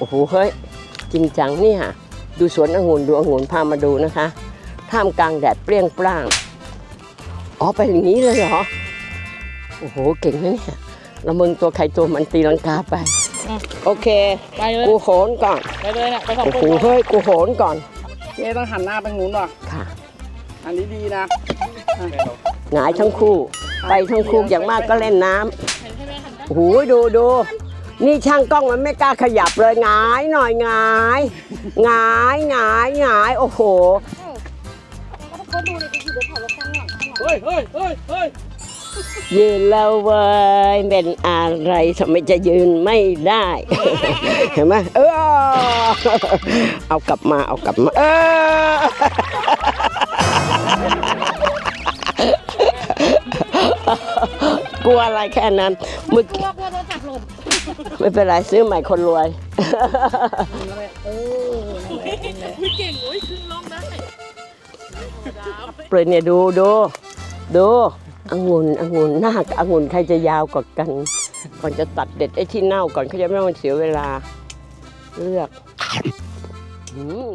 โอ้โหเฮ้ยจริงจังเนี่ยดูสวนองุ่นดูองุ่นพามาดูนะคะ ท่ามกลางแดดเปรี้ยงปร้างอ๋อไปอย่างนี้เลยเหรอโอ้โหเก่งนะเนี่ยละมึงตัวใครตัวมันตีลังกาไป โอเค ไปเลย กูโหนก่อน ไปเลยเนี่ยไปสองโอ้คโหนเฮ้ยกูโหนก่อนเจ๊ต้องหันหน้าไปงูนว่ะค่ะ อันนี้ดีนะหงายทั้งคู่ ไปทั้งคู่อย่างมากก็เล่นน้ำเห็นใช่ไหมหันไปโอ้โหดูดู นี่ช่างกล้องมันไม่กล้าขยับเลยหงายหน่อยหงายหงายหงายหงายโอ้โหก็ดูเลยไปอยู่บนเขาแล้วข้างหลังเฮ้ยเฮ้ยเฮ้ยเฮ้ยยืนแล้วเว้ยเป็นอะไรทำไมจะยืนไม่ได้ เห็นไหมเออเอากลับมาเอากลับมาเออ กลัวอะไรแค่นั้นเมื่อกกี้ลัวกลัวโดนจับหล่นไม่เป็นไรซื้อใหม่คนรวยอุ้ยเก่งอุ้ยขึ้นลงได้เปลยเนี่ยดูดูดูองุ่นองุ่นหน้ากับองุ่นใครจะยาวกว่ากัน ก่อนจะตัดเด็ดไอ้ที่เน่าก่อนเขาจะไม่ให้มันเสียเวลา เลือก อืม